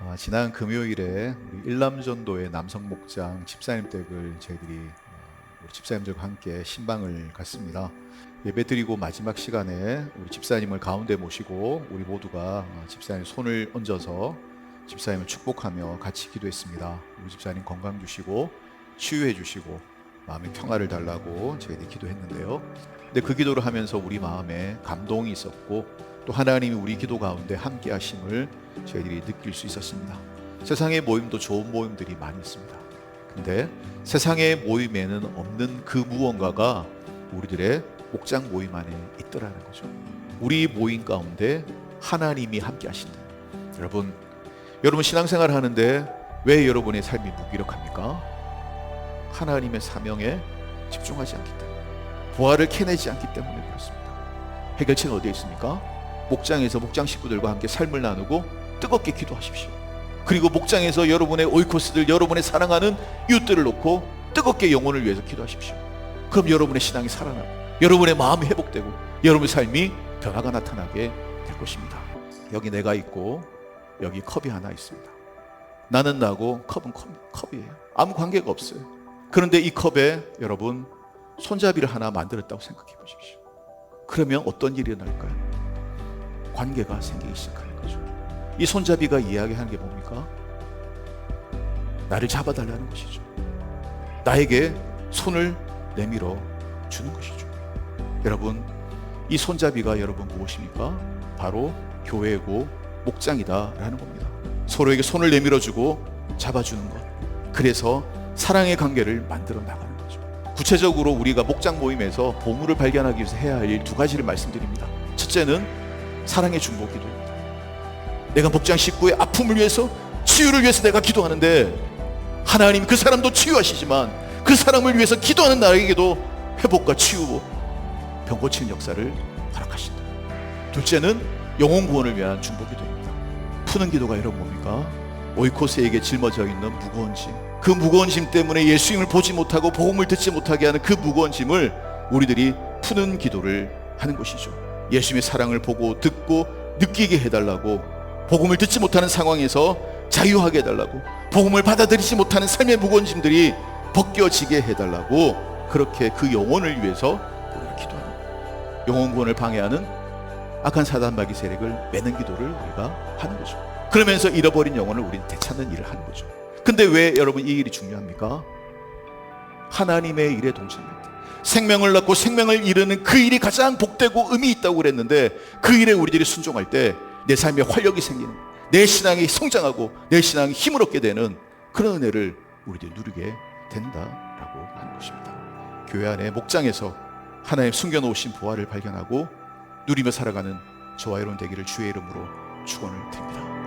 아, 지난 금요일에 우리 일남전도의 남성 목장 집사님 댁을 저희들이 어, 우리 집사님들과 함께 신방을 갔습니다. 예배 드리고 마지막 시간에 우리 집사님을 가운데 모시고 우리 모두가 어, 집사님 손을 얹어서 집사님을 축복하며 같이 기도했습니다. 우리 집사님 건강 주시고 치유해 주시고 마음의 평화를 달라고 저희들이 기도했는데요. 근데 그 기도를 하면서 우리 마음에 감동이 있었고 또 하나님이 우리 기도 가운데 함께 하심을 저희들이 느낄 수 있었습니다. 세상의 모임도 좋은 모임들이 많이 있습니다. 근데 세상의 모임에는 없는 그 무언가가 우리들의 목장 모임 안에 있더라는 거죠. 우리 모임 가운데 하나님이 함께 하신다. 여러분, 여러분 신앙생활 하는데 왜 여러분의 삶이 무기력합니까? 하나님의 사명에 집중하지 않기 때문에 부활을 캐내지 않기 때문에 그렇습니다. 해결책은 어디에 있습니까? 목장에서 목장 식구들과 함께 삶을 나누고 뜨겁게 기도하십시오. 그리고 목장에서 여러분의 오이코스들, 여러분의 사랑하는 이웃들을 놓고 뜨겁게 영혼을 위해서 기도하십시오. 그럼 여러분의 신앙이 살아나고 여러분의 마음이 회복되고 여러분의 삶이 변화가 나타나게 될 것입니다. 여기 내가 있고 여기 컵이 하나 있습니다. 나는 나고 컵은 컵, 컵이에요. 아무 관계가 없어요. 그런데 이 컵에 여러분 손잡이를 하나 만들었다고 생각해 보십시오. 그러면 어떤 일이 일어날까요? 관계가 생기기 시작하는 거죠. 이 손잡이가 이야기하는 게 뭡니까? 나를 잡아달라는 것이죠. 나에게 손을 내밀어 주는 것이죠. 여러분, 이 손잡이가 여러분 무엇입니까? 바로 교회고 목장이다라는 겁니다. 서로에게 손을 내밀어 주고 잡아주는 것. 그래서 사랑의 관계를 만들어 나가는 거죠. 구체적으로 우리가 목장 모임에서 보물을 발견하기 위해서 해야 할 일 두 가지를 말씀드립니다. 첫째는 사랑의 중보 기도입니다. 내가 목장 식구의 아픔을 위해서 치유를 위해서 내가 기도하는데 하나님 그 사람도 치유하시지만 그 사람을 위해서 기도하는 나에게도 회복과 치유, 병 고치는 역사를 허락하신다. 둘째는 영혼 구원을 위한 중보 기도입니다. 푸는 기도가 여러분 뭡니까? 오이코스에게 짊어져 있는 무거운 짐. 그 무거운 짐 때문에 예수님을 보지 못하고 복음을 듣지 못하게 하는 그 무거운 짐을 우리들이 푸는 기도를 하는 것이죠. 예수님의 사랑을 보고 듣고 느끼게 해달라고 복음을 듣지 못하는 상황에서 자유하게 해달라고 복음을 받아들이지 못하는 삶의 무거운 짐들이 벗겨지게 해달라고 그렇게 그 영혼을 위해서 우리가 기도하는 거예요. 영혼 구원을 방해하는 악한 사단 마귀 세력을 매는 기도를 우리가 하는 거죠. 그러면서 잃어버린 영혼을 우리는 되찾는 일을 하는 거죠. 근데 왜 여러분 이 일이 중요합니까? 하나님의 일에 동참할 때 생명을 낳고 생명을 이루는 그 일이 가장 복되고 의미 있다고 그랬는데 그 일에 우리들이 순종할 때 내 삶에 활력이 생기는 내 신앙이 성장하고 내 신앙이 힘을 얻게 되는 그런 은혜를 우리들이 누리게 된다라고 하는 것입니다. 교회 안에 목장에서 하나님 숨겨놓으신 부활을 발견하고 누리며 살아가는 저와 여러분 되기를 주의 이름으로 축원을 드립니다.